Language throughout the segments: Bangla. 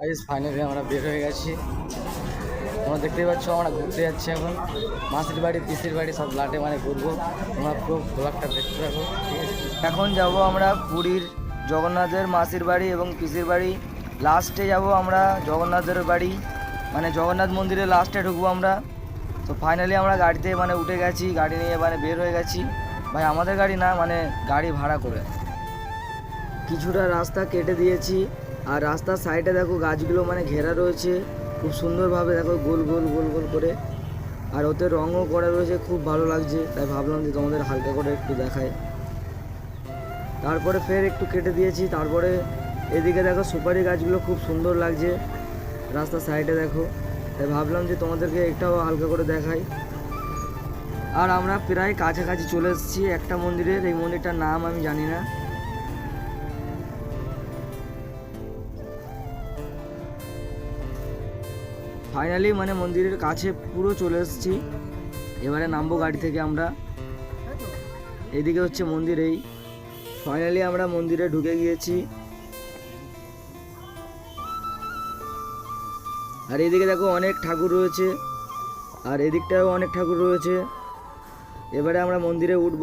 গাইস ফাইনালি আমরা বের হয়ে গেছি। তোমরা দেখতেই পাচ্ছ, আমরা ঘুরতে যাচ্ছি এখন। মাসির বাড়ি, পিসির বাড়ি, সব লাটে মানে ঘুরবো। তোমরা পুরো ব্লগটা দেখতে থাকো। এখন যাব আমরা পুরীর জগন্নাথের মাসির বাড়ি এবং পিসির বাড়ি। লাস্টে যাব আমরা জগন্নাথের বাড়ি। মানে জগন্নাথ মন্দিরে লাস্টে ঢুকবো আমরা। তো ফাইনালি আমরা গাড়িতে মানে উঠে গেছি, গাড়ি নিয়ে মানে বের হয়ে গেছি। ভাই, আমাদের গাড়ি না মানে গাড়ি ভাড়া করে। কিছুটা রাস্তা কেটে দিয়েছি। আর রাস্তার সাইডে দেখো গাছগুলো মানে ঘেরা রয়েছে। খুব সুন্দরভাবে দেখো গোল গোল গোল গোল করে। আর ওতে রঙও করা রয়েছে, খুব ভালো লাগছে। তাই ভাবলাম যে তোমাদের হালকা করে একটু দেখায় তারপরে ফের একটু কেটে দিয়েছি। তারপরে এদিকে দেখো সুপারি গাছগুলো খুব সুন্দর লাগছে রাস্তার সাইডে দেখো। তাই ভাবলাম যে তোমাদেরকে একটাও হালকা করে দেখাই। আর আমরা প্রায় কাছাকাছি চলে এসেছি একটা মন্দিরের। এই মন্দিরটার নাম আমি জানি না। ফাইনালি মানে মন্দিরের কাছে পুরো চলে এসেছি। এবারে নামবো গাড়ি থেকে আমরা। এদিকে হচ্ছে মন্দির এই। ফাইনালি আমরা মন্দিরে ঢুকে গিয়েছি। আর এদিকে দেখো অনেক ঠাকুর রয়েছে। আর এদিকটাও অনেক ঠাকুর রয়েছে। এবারে আমরা মন্দিরে উঠব।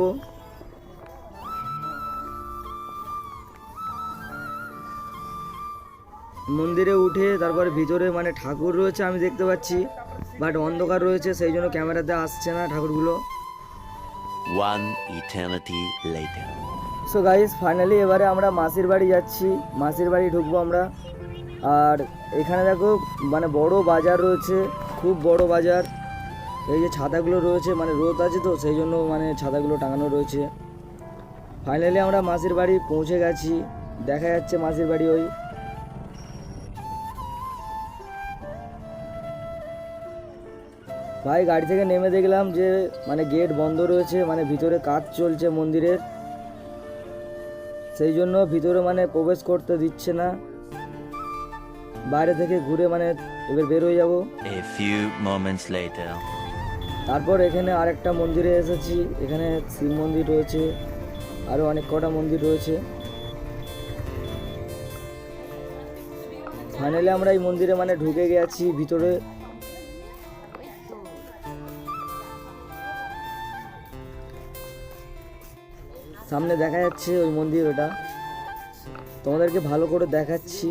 মন্দিরে উঠে তারপরে ভিতরে মানে ঠাকুর রয়েছে আমি দেখতে পাচ্ছি বাট অন্ধকার রয়েছে সেই জন্য ক্যামেরাতে আসছে না ঠাকুরগুলো। One eternity later. So guys finally এবারে আমরা মাসির বাড়ি যাচ্ছি মাসির বাড়ি ঢুকবো আমরা। আর এখানে দেখো মানে বড় বাজার রয়েছে খুব বড় বাজার। এই যে ছাতাগুলো রয়েছে মানে রোদ আছে তো সেই জন্য মানে ছাতাগুলো টাঙানো রয়েছে। ফাইনালি আমরা মাসির বাড়ি পৌঁছে গেছি দেখা যাচ্ছে মাসির বাড়ি ওই ভাই গাড়ি থেকে নেমে দেখলাম যে মানে গেট বন্ধ রয়েছে মানে ভিতরে কাজ চলছে মন্দিরের। সেই জন্য ভিতরে মানে প্রবেশ করতে দিচ্ছে না। বাইরে থেকে ঘুরে মানে এবার বের হয়ে যাব। তারপর এখানে আরেকটা মন্দিরে এসেছি। এখানে শিব মন্দির রয়েছে আরও অনেক কটা মন্দির রয়েছে। ফাইনালি আমরা এই মন্দিরে মানে ঢুকে গেছি ভিতরে সামনে দেখা যাচ্ছে ওই মন্দির ওটা। তোমাদেরকে ভালো করে দেখাচ্ছি।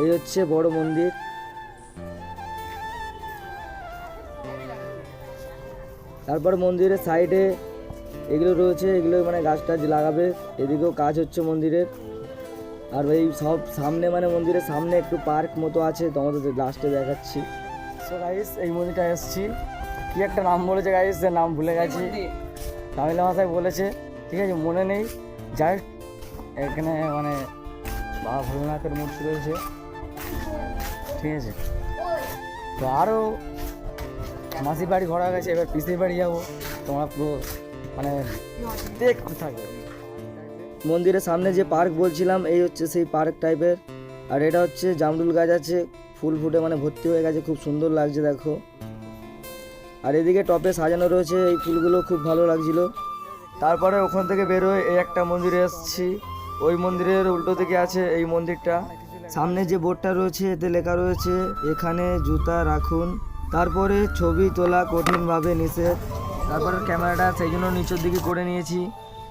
এই হচ্ছে বড় মন্দির। তারপর মন্দিরের সাইডে এগুলো রয়েছে, এগুলো মানে গাছ টাছ লাগাবে। এদিকেও কাজ হচ্ছে মন্দিরের। আর এই সব সামনে মানে মন্দিরের সামনে একটু পার্ক মতো আছে, তোমাদের লাস্টে দেখাচ্ছি। সো গাইস এই মন্দিরটা এসেছি। কি একটা নাম বলেছে গাইস যে নাম ভুলে গেছি। তামিল ভাষায় বলেছে, ঠিক আছে, মনে নেই। যাই এখানে মানে বাবা ভোলেনাথের মূর্তি রয়েছে। ঠিক আছে। তো আরও মাসির বাড়ি ঘোরা গেছে, এবার পিসির বাড়ি যাব। তোমরা পুরো মানে দেখতে থাকবে। মন্দিরের সামনে যে পার্ক বলছিলাম, এই হচ্ছে সেই পার্ক টাইপের। আর এটা হচ্ছে জামরুল গাছ আছে, ফুল ফুটে মানে ভর্তি হয়ে গেছে, খুব সুন্দর লাগছে, দেখো। আর এদিকে টপে সাজানো রয়েছে, এই ফুলগুলো খুব ভালো লাগছিল। তারপরে ওখান থেকে বেরোয়, এই একটা মন্দিরে এসেছি। ওই মন্দিরের উল্টো দিকে আছে এই মন্দিরটা। সামনে যে বোর্ডটা রয়েছে, এতে লেখা রয়েছে, এখানে জুতা রাখুন। তারপরে ছবি তোলা কঠিনভাবে নিষেধ। তারপরে ক্যামেরাটা সেই জন্য নিচের দিকে করে নিয়েছি।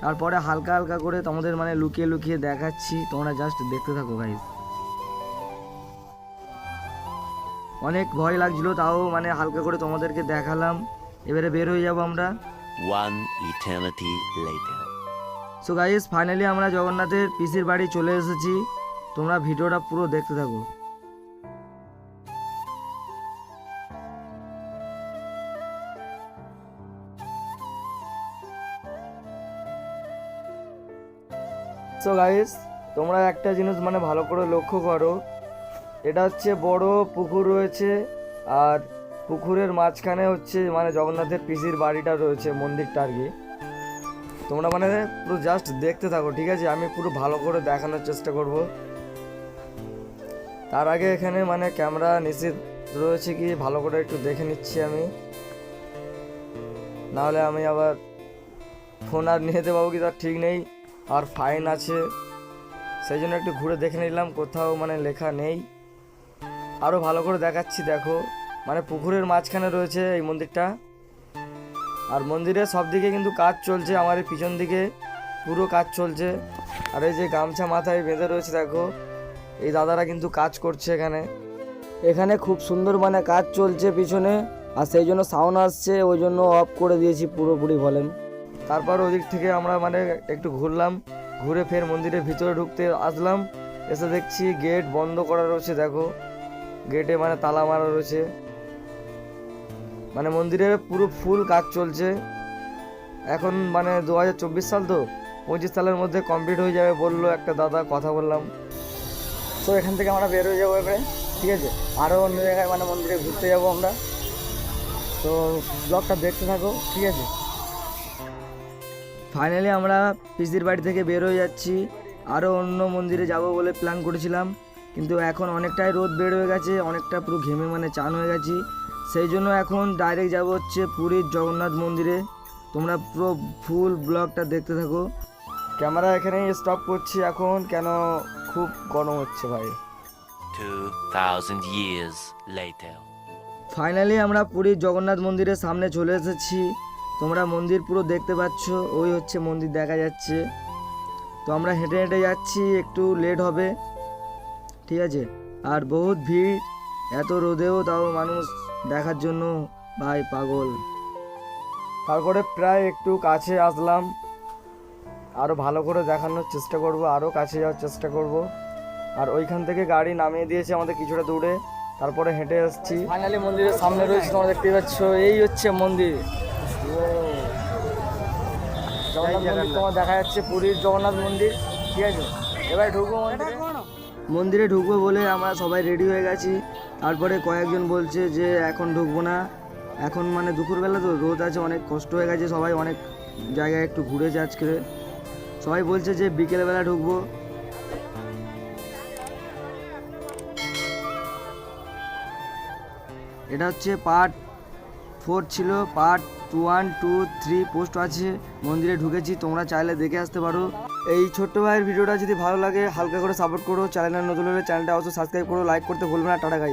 তারপরে হালকা হালকা করে তোমাদের মানে লুকিয়ে লুকিয়ে দেখাচ্ছি। তোমরা জাস্ট দেখতে থাকো গাইজ অনেক ভয় লাগছিল তাও মানে হালকা করে তোমাদেরকে দেখালাম। এবারে বের হয়ে যাব আমরা। One eternity later. So guys finally আমরা জগন্নাথের পিসির বাড়ি চলে এসেছি। তোমরা ভিডিওটা পুরো দেখতে থাকো। সো গাইস তোমরা একটা জিনিস মানে ভালো করে লক্ষ্য করো। এটা হচ্ছে বড় পুকুর রয়েছে, আর পুকুরের মাঝখানে হচ্ছে মানে জগন্নাথের পিসির বাড়িটা রয়েছে মন্দিরটা আর কি। তোমরা মানে পুরো জাস্ট দেখতে থাকো, ঠিক আছে? আমি পুরো ভালো করে দেখানোর চেষ্টা করব। তার আগে এখানে মানে ক্যামেরা নিষেধ রয়েছে কি? ভালো করে একটু দেখে নিচ্ছি আমি। নাহলে আমি আবার ফোন আর নিয়ে পাবো কি? তার ঠিক নেই, আর ফাইন আছে। সেই জন্য একটু ঘুরে দেখে নিলাম, কোথাও মানে লেখা নেই। আরও ভালো করে দেখাচ্ছি, দেখো। মানে পুকুরের মাঝখানে রয়েছে এই মন্দিরটা। আর মন্দিরের সব দিকে কিন্তু কাজ চলছে, আমার এই পিছন দিকে পুরো কাজ চলছে। আর এই যে গামছা মাথায় বেঁধে রয়েছে, দেখো। এই দাদারা কিন্তু কাজ করছে এখানে। এখানে খুব সুন্দর মানে কাজ চলছে পিছনে, আর সেই জন্য সাউন্ড আসছে, ওই জন্য অফ করে দিয়েছি পুরোপুরি ভলিউম তারপর ওদিক থেকে আমরা মানে একটু ঘুরলাম, ঘুরে ফের মন্দিরের ভিতরে ঢুকতে আসলাম। এসে দেখছি গেট বন্ধ করা রয়েছে, দেখো। গেটে মানে তালা মারা রয়েছে। মানে মন্দিরে পুরো ফুল কাজ চলছে। এখন মানে দু হাজার চব্বিশ সাল তো, পঁচিশ সালের মধ্যে কমপ্লিট হয়ে যাবে বলল একটা দাদা, কথা বললাম। তো এখান থেকে আমরা বের হয়ে যাব এবারে, ঠিক আছে? আরও অন্য জায়গায় মানে মন্দিরে ঘুরতে যাব আমরা। তো ব্লগটা দেখতে থাকো, ঠিক আছে? ফাইনালি আমরা পিসির বাড়ি থেকে বের হয়ে যাচ্ছি। আরও অন্য মন্দিরে যাব বলে প্ল্যান করেছিলাম। কিন্তু এখন অনেকটাই রোদ বের হয়ে গেছে অনেকটা পুরো ঘেমে মানে চান হয়ে গেছি। সেই জন্য এখন ডাইরেক্ট যাব হচ্ছে পুরীর জগন্নাথ মন্দিরে। তোমরা পুরো ফুল ব্লগটা দেখতে থাকো। ক্যামেরা এখানেই স্টপ করছি এখন কেন খুব গরম হচ্ছে ভাই। 2,000 years later. ফাইনালি আমরা পুরীর জগন্নাথ মন্দিরের সামনে চলে এসেছি। তোমরা মন্দির পুরো দেখতে পাচ্ছ ওই হচ্ছে মন্দির দেখা যাচ্ছে। তো আমরা হেঁটে হেঁটে যাচ্ছি একটু লেট হবে। ঠিক আছে? আর বহুত ভিড়। এত রোদেও তাও মানুষ দেখার জন্য ভাই পাগল। তারপরে প্রায় একটু কাছে আসলাম। আরও ভালো করে দেখানোর চেষ্টা করব আরও কাছে যাওয়ার চেষ্টা করব। আর ওইখান থেকে গাড়ি নামিয়ে দিয়েছে আমাদের কিছুটা দূরে। তারপরে হেঁটে আসছি। ফাইনালি মন্দিরের সামনে রয়েছে তোমরা দেখতে পাচ্ছ এই হচ্ছে মন্দির। জগন্নাথ মন্দির তোমার দেখা যাচ্ছে পুরীর জগন্নাথ মন্দির। ঠিক আছে? এবার ঢুকবো মন্দিরে। মন্দিরে ঢুকবো বলে আমরা সবাই রেডি হয়ে গেছি। তারপরে কয়েকজন বলছে যে, এখন ঢুকবো না। এখন মানে দুপুরবেলা তো রোদ আছে, অনেক কষ্ট হয়ে গেছে, সবাই অনেক জায়গায় একটু ঘুরেছে আজকে। সবাই বলছে যে, বিকেলবেলা ঢুকবো। এটা হচ্ছে পার্ট ফোর ছিল part two one two three post আছে। মন্দিরে ঢুকেছি, তোমরা চাইলে দেখে আসতে পারো। এই ছোট্ট ভাইয়ের ভিডিওটা যদি ভালো লাগে, হালকা করে সাপোর্ট করো চ্যানেলের নতুন হলে চ্যানেলটা অবশ্যই সাবস্ক্রাইব করো লাইক করতে ভুলবে না, টাটা গাইজ